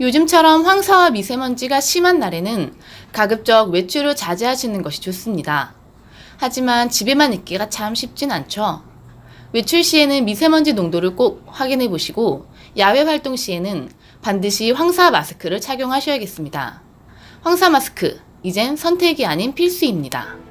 요즘처럼 황사와 미세먼지가 심한 날에는 가급적 외출을 자제하시는 것이 좋습니다. 하지만 집에만 있기가 참 쉽진 않죠. 외출 시에는 미세먼지 농도를 꼭 확인해 보시고 야외 활동 시에는 반드시 황사 마스크를 착용하셔야겠습니다. 황사 마스크, 이젠 선택이 아닌 필수입니다.